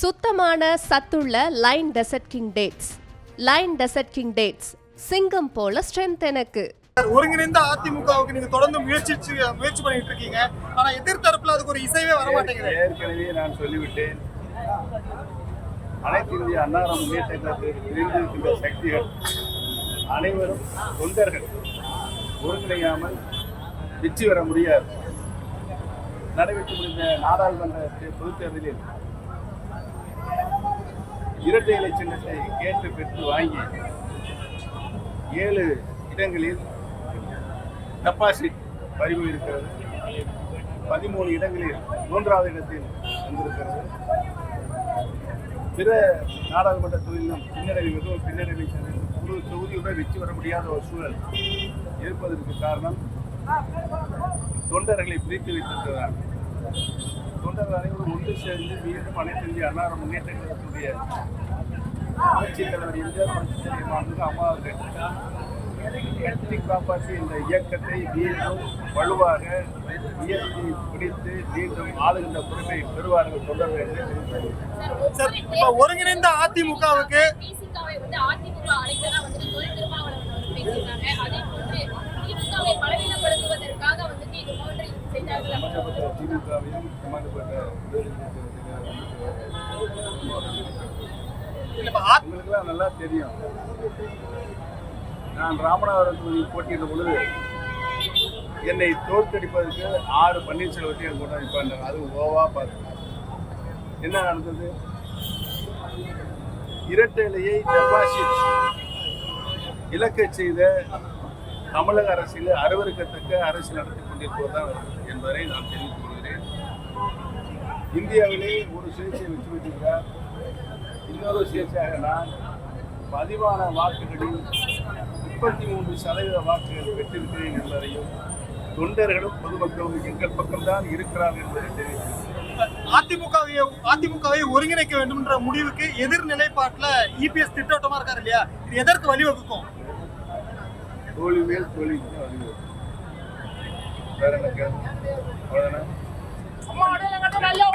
சுத்தமான சத்துள்ள Lion Desert King dates Lion Desert King dates சிங்கம் போல ஸ்ட்ரென்த் எனக்கு. ஒருங்கிணைந்த அதிமுகவுக்கு நீங்க தொடர்ந்து முயற்சி முயற்சி பண்ணிட்டு இருக்கீங்க. ஆனா எதிர்த்தரப்புல அதுக்கு ஒரு இசைவே வர மாட்டேங்குது. ஏற்கனவே நான் சொல்லிவிட்டேன். அனைத்து இந்திய அன்னார முன்னேற்ற சக்திகள் அனைவரும் தொண்டர்கள். ஒருங்கிணையாமல் வெற்றி பெற முடியாது. நடைபெற்று முடிந்த நாடாளுமன்ற பொதுத் தேர்தலில் இரட்டை இலை சின்னத்தை கேட்டு பெற்று வாங்கி ஏழு இடங்களில் டெபாசிட் பதிவு இருக்கிறது. பதிமூணு இடங்களில் மூன்றாவது இடத்தில் வந்திருக்கிறது. பிற நாடாளுமன்ற தொகுதியிலும் பின்னடைவு மிகவும் பின்னடைவை ஒரு தொகுதியுடன் வெற்றி பெற முடியாத ஒரு சூழல் இருப்பதற்கு காரணம் தொண்டர்களை பிரித்து வைத்திருக்கிறார்கள் தொண்டர்கள் அனைவரும் ஒன்று சேர்ந்து மீண்டும் அனைத்து இந்திய அன்னார முன்னேற்ற கழகத்துடைய புரட்சித் தலைவர் எம்ஜிஆர் புரட்சித் தலைவர் அம்மா அவர்கள். கட்டி காப்பாற்றிய இந்த இயக்கத்தை மீண்டும் வலுவாக உயர்த்தி பிடித்து மீண்டும் ஆளுகின்ற பொறுப்பை பெறுவார்கள் தொண்டர்கள் என்று ஒருங்கிணைந்த அதிமுகவுக்கு திமுகவையும் சம்பந்தப்பட்ட இப்ப உங்களுக்கெல்லாம் நல்லா தெரியும். நான் ராமநாதபுரம் தொகுதி போட்டியிட்ட பொழுது என்னை தோற்கடிப்பதற்கு ஆறு பன்னீர்செல்வத்தை என் கூட நிற்பாங்க அது ஓவா பார்த்து. என்ன நடந்தது? இரட்டை இலையை டெபாசிட் இலக்கை செய்த தமிழக அரசில் அருவருக்கத்தக்க அரசு நடத்தி கொண்டிருப்பதுதான் என்பதை நான் தெரிவித்துக் இந்தியாவிலே ஒரு சுயேட்சை வெற்றி பெற்றிருக்கிறார். இன்னொரு சுயேட்சையாக நான் பதிவான வாக்குகளில் முப்பத்தி மூன்று சதவீத வாக்குகள் பெற்றிருக்கிறேன் என்பதையும் தொண்டர்களும் பொதுமக்களும் எங்கள் பக்கம்தான் இருக்கிறார்கள் என்பதை தெரிவிக்கிறேன். அதிமுகவை அதிமுகவை ஒருங்கிணைக்க வேண்டும் என்ற முடிவுக்கு எதிர் நிலைப்பாட்டுல இபிஎஸ் திட்டவட்டமா இருக்காரு இல்லையா? இது எதற்கு வழிவகுக்கும்? தோல்வி மேல் தோல்வி அறிவு வேற என்ன கேள்வி அவ்வளவுதானே